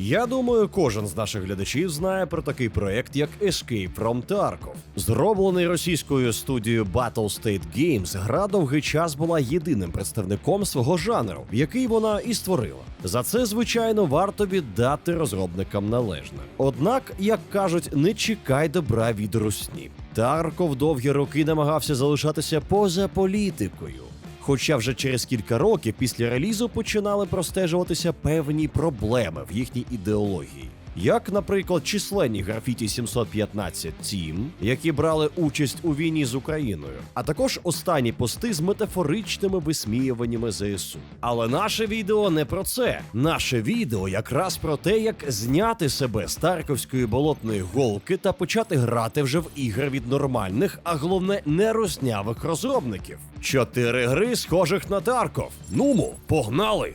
Я думаю, кожен з наших глядачів знає про такий проект, як Escape from Tarkov. Зроблений російською студією Battlestate Games, гра довгий час була єдиним представником свого жанру, який вона і створила. За це, звичайно, варто віддати розробникам належне. Однак, як кажуть, не чекай добра від русні. Тарков довгі роки намагався залишатися поза політикою. Хоча вже через кілька років після релізу починали простежуватися певні проблеми в їхній ідеології. Як, наприклад, численні графіті 715 Тім, які брали участь у війні з Україною, а також останні пости з метафоричними висміюваннями ЗСУ. Але наше відео не про це. Наше відео якраз про те, як зняти себе з Тарковської болотної голки та почати грати вже в ігри від нормальних, а головне нерознявих розробників. Чотири гри, схожих на Тарков. Нумо, погнали!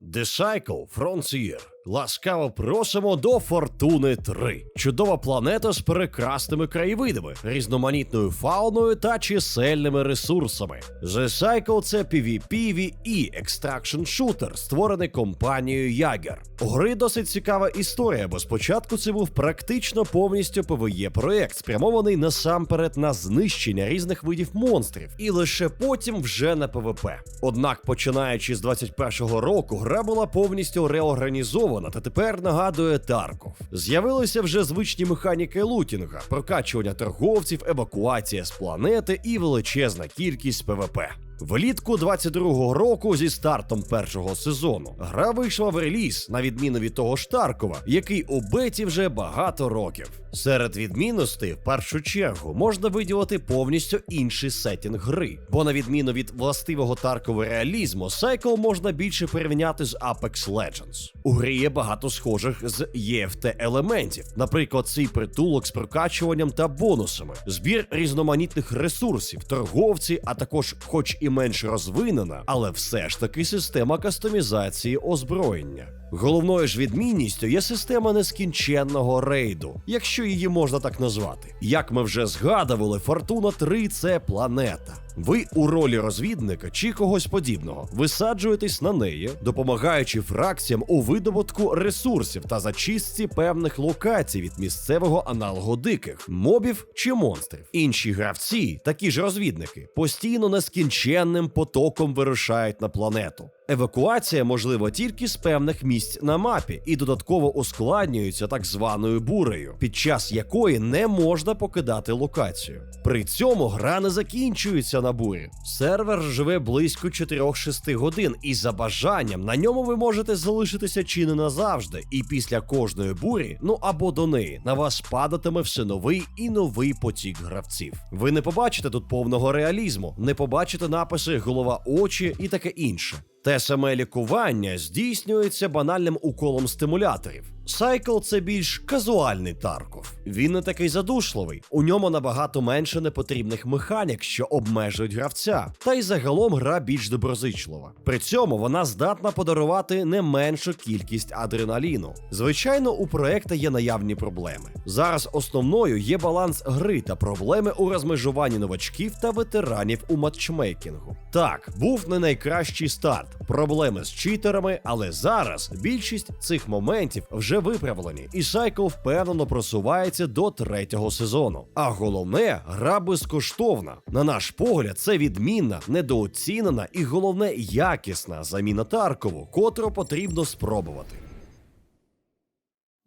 The Cycle Frontier. Ласкаво просимо до Фортуни 3. Чудова планета з прекрасними краєвидами, різноманітною фауною та чисельними ресурсами. The Cycle – це PvP VE Extraction Shooter, створений компанією Jaeger. У гри досить цікава історія, бо спочатку це був практично повністю PvE проект, спрямований насамперед на знищення різних видів монстрів, і лише потім вже на PvP. Однак, починаючи з 21-го року, гра була повністю реорганізована та тепер нагадує Тарков. З'явилися вже звичні механіки лутінга, прокачування торговців, евакуація з планети і величезна кількість ПВП. Влітку 22-го року зі стартом першого сезону гра вийшла в реліз, на відміну від того ж Таркова, який у беті вже багато років. Серед відмінностей, в першу чергу, можна виділити повністю інший сетінг гри, бо на відміну від властивого Таркова реалізму, Cycle можна більше порівняти з Apex Legends. У грі є багато схожих з EFT елементів, наприклад, цей притулок з прокачуванням та бонусами, збір різноманітних ресурсів, торговці, а також, хоч і менш розвинена, але все ж таки система кастомізації озброєння. Головною ж відмінністю є система нескінченного рейду, якщо її можна так назвати. Як ми вже згадували, Фортуна 3 це планета. Ви у ролі розвідника чи когось подібного висаджуєтесь на неї, допомагаючи фракціям у видобутку ресурсів та зачистці певних локацій від місцевого аналогу диких мобів чи монстрів. Інші гравці, такі ж розвідники, постійно нескінченним потоком вирушають на планету. Евакуація можлива тільки з певних місць на мапі і додатково ускладнюється так званою бурею, під час якої не можна покидати локацію. При цьому гра не закінчується на бурі. Сервер живе близько 4-6 годин, і за бажанням на ньому ви можете залишитися чи не назавжди. І після кожної бурі, ну або до неї, на вас падатиме все новий і новий потік гравців. Ви не побачите тут повного реалізму, не побачите написи голова очі і таке інше. Те саме лікування здійснюється банальним уколом стимуляторів. Сайкл це більш казуальний Тарков. Він не такий задушливий, у ньому набагато менше непотрібних механік, що обмежують гравця, та й загалом гра більш доброзичлива. При цьому вона здатна подарувати не меншу кількість адреналіну. Звичайно, у проекта є наявні проблеми. Зараз основною є баланс гри та проблеми у розмежуванні новачків та ветеранів у матчмейкінгу. Так, був не найкращий старт, проблеми з читерами, але зараз більшість цих моментів вже виправлені, і Шайко впевнено просувається до третього сезону. А головне, гра безкоштовна. На наш погляд, це відмінна, недооцінена і головне якісна заміна Таркову, котру потрібно спробувати.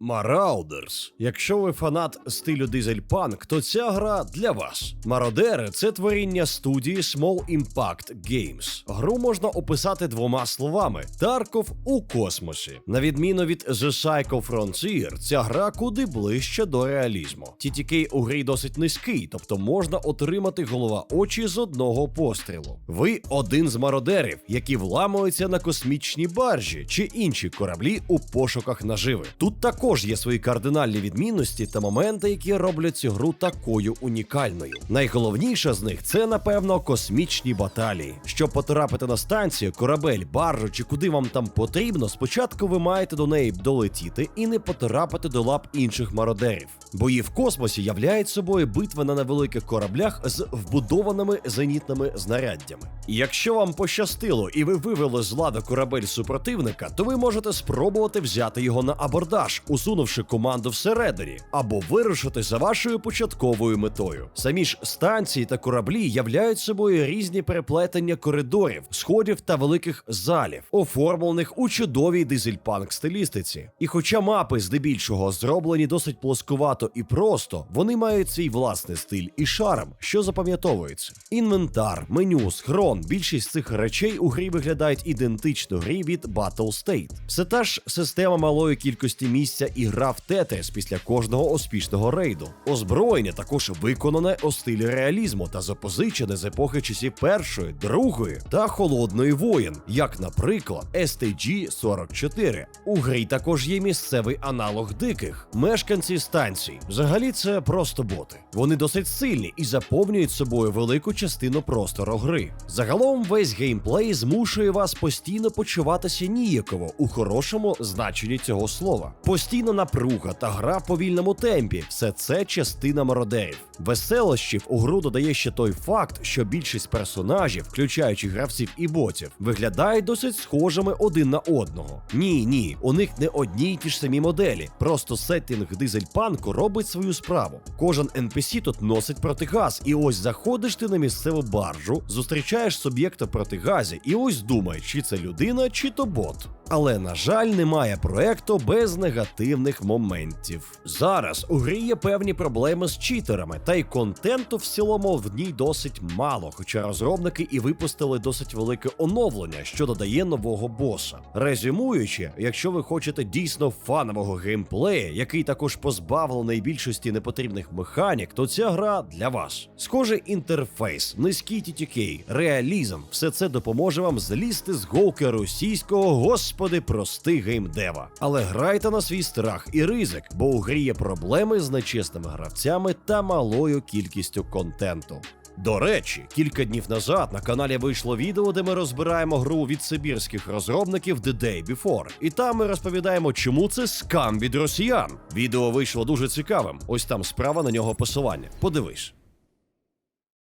Marauders. Якщо ви фанат стилю дизельпанк, то ця гра для вас. Мародери це творіння студії Small Impact Games. Гру можна описати двома словами: Тарков у космосі. На відміну від The Psycho Frontier, ця гра куди ближче до реалізму. TTK у грі досить низький, тобто можна отримати голова очі з одного пострілу. Ви один з мародерів, які вламуються на космічні баржі чи інші кораблі у пошуках наживи. Тут також Також є свої кардинальні відмінності та моменти, які роблять цю гру такою унікальною. Найголовніше з них це, напевно, космічні баталії. Щоб потрапити на станцію, корабель, баржу чи куди вам там потрібно, спочатку ви маєте до неї долетіти і не потрапити до лап інших мародерів. Бої в космосі являють собою битви на невеликих кораблях з вбудованими зенітними знаряддями. Якщо вам пощастило і ви вивели з ладу корабель супротивника, то ви можете спробувати взяти його на абордаж, усунувши команду всередині, або вирушити за вашою початковою метою. Самі ж станції та кораблі являють собою різні переплетення коридорів, сходів та великих залів, оформлених у чудовій дизельпанк стилістиці. І хоча мапи здебільшого зроблені досить плоскувато і просто, вони мають свій власний стиль і шарм, що запам'ятовується. Інвентар, меню, схрон, більшість цих речей у грі виглядають ідентично грі від Battle State. Все та ж система малої кількості місця і гра в Tetris після кожного успішного рейду. Озброєння також виконане у стилі реалізму та запозичене з епохи часів першої, другої та холодної воєн, як, наприклад, STG-44. У грі також є місцевий аналог диких мешканці станцій. Взагалі, це просто боти. Вони досить сильні і заповнюють собою велику частину простору гри. Загалом весь геймплей змушує вас постійно почуватися ніяково у хорошому значенні цього слова. Постійна напруга та гра в повільному темпі все це частина мародерів. Веселощів у гру додає ще той факт, що більшість персонажів, включаючи гравців і ботів, виглядають досить схожими один на одного. Ні, ні, у них не одні й ті ж самі моделі. Просто сеттинг дизельпанку робить свою справу. Кожен NPC тут носить протигаз, і ось заходиш ти на місцеву баржу, зустрічаєш суб'єкта протигазі, і ось думаєш, чи це людина, чи то бот. Але на жаль, немає проекту без негативних моментів. Зараз у грі є певні проблеми з читерами, та й контенту в цілому в ній досить мало, хоча розробники і випустили досить велике оновлення, що додає нового боса. Резюмуючи, якщо ви хочете дійсно фанового геймплея, який також позбавлений більшості непотрібних механік, то ця гра для вас. Схожий інтерфейс, низький TTK, реалізм, все це допоможе вам злізти з голки російського господи прости геймдева. Але грайте на свій страх і ризик, бо у грі є проблеми з нечесними гравцями та малою кількістю контенту. До речі, кілька днів назад на каналі вийшло відео, де ми розбираємо гру від сибірських розробників The Day Before. І там ми розповідаємо, чому це скам від росіян. Відео вийшло дуже цікавим. Ось там справа на нього посилання. Подивись.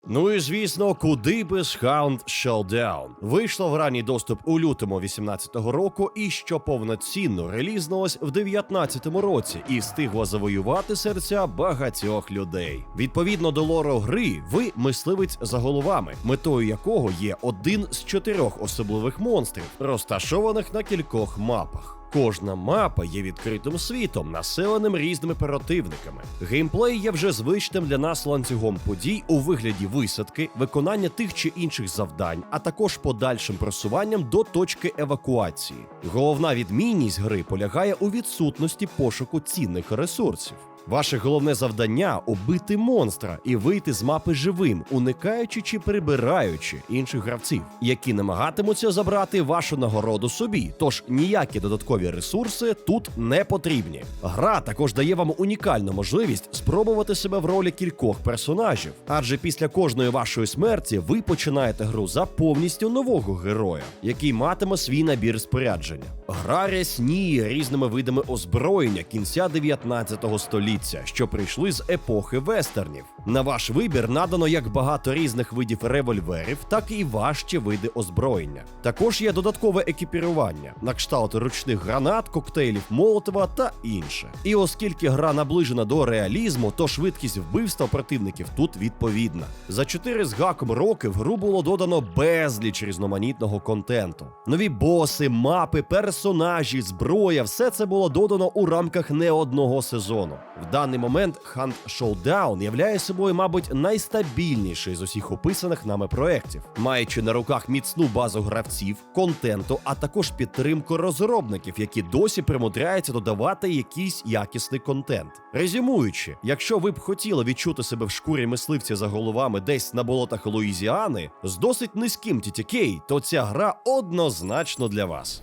Ну і звісно, куди без Hound Showdown. Вийшло в ранній доступ у лютому 18-го року, і що повноцінно релізнулось в 19-му році і встигло завоювати серця багатьох людей. Відповідно до лору гри, ви мисливець за головами, метою якого є один з чотирьох особливих монстрів, розташованих на кількох мапах. Кожна мапа є відкритим світом, населеним різними противниками. Геймплей є вже звичним для нас ланцюгом подій у вигляді висадки, виконання тих чи інших завдань, а також подальшим просуванням до точки евакуації. Головна відмінність гри полягає у відсутності пошуку цінних ресурсів. Ваше головне завдання убити монстра і вийти з мапи живим, уникаючи чи прибираючи інших гравців, які намагатимуться забрати вашу нагороду собі. Тож ніякі додаткові ресурси тут не потрібні. Гра також дає вам унікальну можливість спробувати себе в ролі кількох персонажів, адже після кожної вашої смерті ви починаєте гру за повністю нового героя, який матиме свій набір спорядження. Гра рясніє різними видами озброєння кінця 19 століття, що прийшли з епохи вестернів. На ваш вибір надано як багато різних видів револьверів, так і важчі види озброєння. Також є додаткове екіпірування на кшталт ручних гранат, коктейлів Молотова та інше. І оскільки гра наближена до реалізму, то швидкість вбивства противників тут відповідна. За 4 з гаком роки в гру було додано безліч різноманітного контенту. Нові боси, мапи, персонажі, зброя все це було додано у рамках не одного сезону. В даний момент Hunt Showdown являє собою, мабуть, найстабільніший з усіх описаних нами проєктів, маючи на руках міцну базу гравців, контенту, а також підтримку розробників, які досі примудряються додавати якийсь якісний контент. Резюмуючи, якщо ви б хотіли відчути себе в шкурі мисливця за головами десь на болотах Луїзіани з досить низьким TTK, то ця гра однозначно для вас.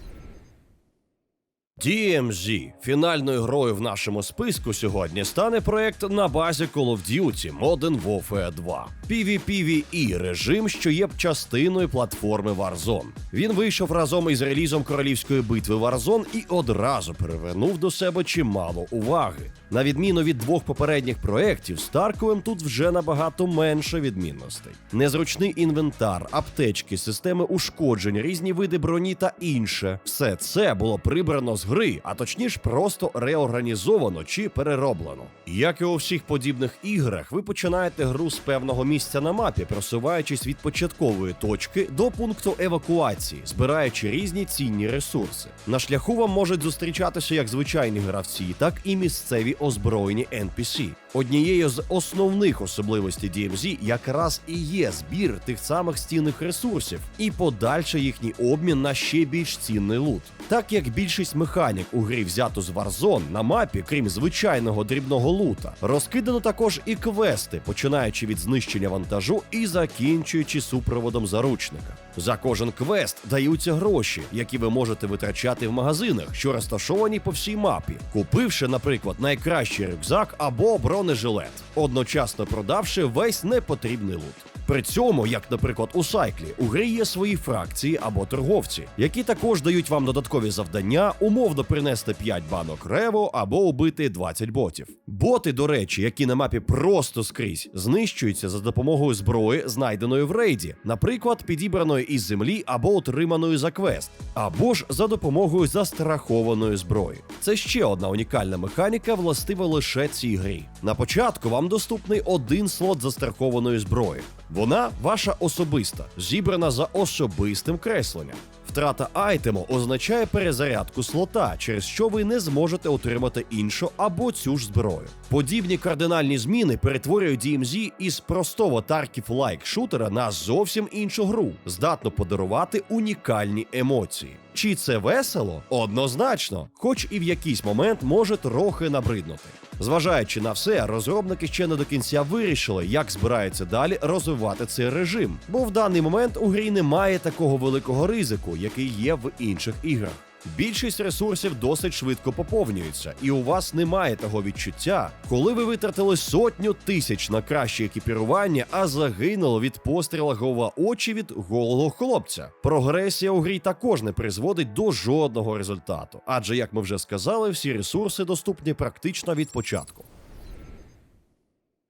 DMZ. Фінальною грою в нашому списку сьогодні стане проект на базі Call of Duty Modern Warfare 2. PvPvE – режим, що є частиною платформи Warzone. Він вийшов разом із релізом королівської битви Warzone і одразу привернув до себе чимало уваги. На відміну від двох попередніх проєктів, з Тарковим тут вже набагато менше відмінностей. Незручний інвентар, аптечки, системи ушкоджень, різні види броні та інше. Все це було прибрано з гри, а точніше просто реорганізовано чи перероблено. Як і у всіх подібних іграх, ви починаєте гру з певного місця на мапі, просуваючись від початкової точки до пункту евакуації, збираючи різні цінні ресурси. На шляху вам можуть зустрічатися як звичайні гравці, так і місцеві озброєні NPC. Однією з основних особливостей DMZ якраз і є збір тих самих цінних ресурсів і подальший їхній обмін на ще більш цінний лут. Так як більшість механік у грі взято з Warzone, на мапі, крім звичайного дрібного лута, розкидано також і квести, починаючи від знищення вантажу і закінчуючи супроводом заручника. За кожен квест даються гроші, які ви можете витрачати в магазинах, що розташовані по всій мапі, купивши, наприклад, найкращий рюкзак або бронежилет, одночасно продавши весь непотрібний лут. При цьому, як, наприклад, у Сайклі, у грі є свої фракції або торговці, які також дають вам додаткові завдання, умовно принести 5 банок рево або убити 20 ботів. Боти, до речі, які на мапі просто скрізь знищуються за допомогою зброї, знайденої в рейді, наприклад, підібраної із землі або отриманої за квест, або ж за допомогою застрахованої зброї. Це ще одна унікальна механіка, властива лише цій грі. На початку вам доступний один слот застрахованої зброї. Вона ваша особиста, зібрана за особистим кресленням. Втрата айтему означає перезарядку слота, через що ви не зможете отримати іншу або цю ж зброю. Подібні кардинальні зміни перетворюють DMZ із простого Tarkів лайк шутера на зовсім іншу гру, здатну подарувати унікальні емоції. Чи це весело? Однозначно, хоч і в якийсь момент може трохи набриднути. Зважаючи на все, розробники ще не до кінця вирішили, як збираються далі розвивати цей режим, бо в даний момент у грі немає такого великого ризику, який є в інших іграх. Більшість ресурсів досить швидко поповнюється, і у вас немає того відчуття, коли ви витратили сотню тисяч на краще екіпірування, а загинуло від постріла голова очі від голого хлопця. Прогресія у грі також не призводить до жодного результату, адже, як ми вже сказали, всі ресурси доступні практично від початку.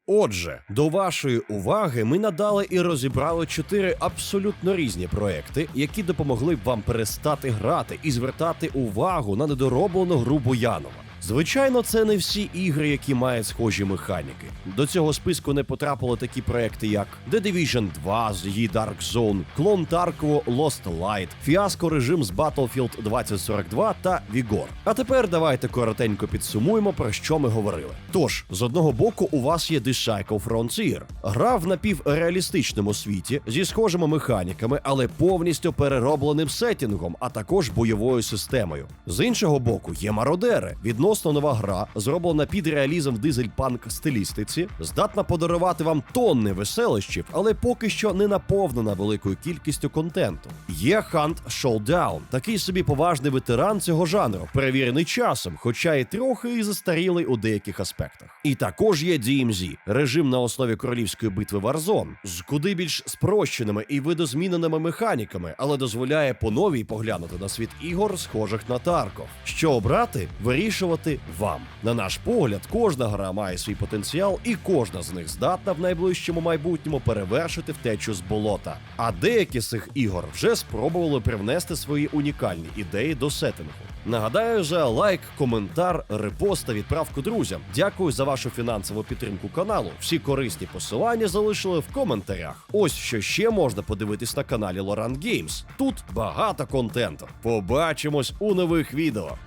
Отже, до вашої уваги ми надали і розібрали чотири абсолютно різні проекти, які допомогли б вам перестати грати і звертати увагу на недороблену гру Буянова. Звичайно, це не всі ігри, які мають схожі механіки. До цього списку не потрапили такі проекти, як The Division 2 з її Dark Zone, Клон Тарково Lost Light, Фіаско режим з Battlefield 2042 та Vigor. А тепер давайте коротенько підсумуємо, про що ми говорили. Тож, з одного боку, у вас є The Cycle Frontier. Гра в напівреалістичному світі зі схожими механіками, але повністю переробленим сетінгом, а також бойовою системою. З іншого боку, є мародери. Відносно нова гра, зроблена під реалізм в дизель-панк стилістиці, здатна подарувати вам тонни веселищів, але поки що не наповнена великою кількістю контенту. Є Hunt Showdown, такий собі поважний ветеран цього жанру, перевірений часом, хоча і трохи і застарілий у деяких аспектах. І також є DMZ, режим на основі королівської битви Warzone, з куди більш спрощеними і видозміненими механіками, але дозволяє по новій поглянути на світ ігор, схожих на Тарков. Що обрати, вирішувати вам. На наш погляд, кожна гра має свій потенціал, і кожна з них здатна в найближчому майбутньому перевершити втечу з болота. А деякі з цих ігор вже спробували привнести свої унікальні ідеї до сеттингу. Нагадаю за лайк, коментар, репост та відправку друзям. Дякую за вашу фінансову підтримку каналу. Всі корисні посилання залишили в коментарях. Ось що ще можна подивитись на каналі Лоран Games. Тут багато контенту. Побачимось у нових відео.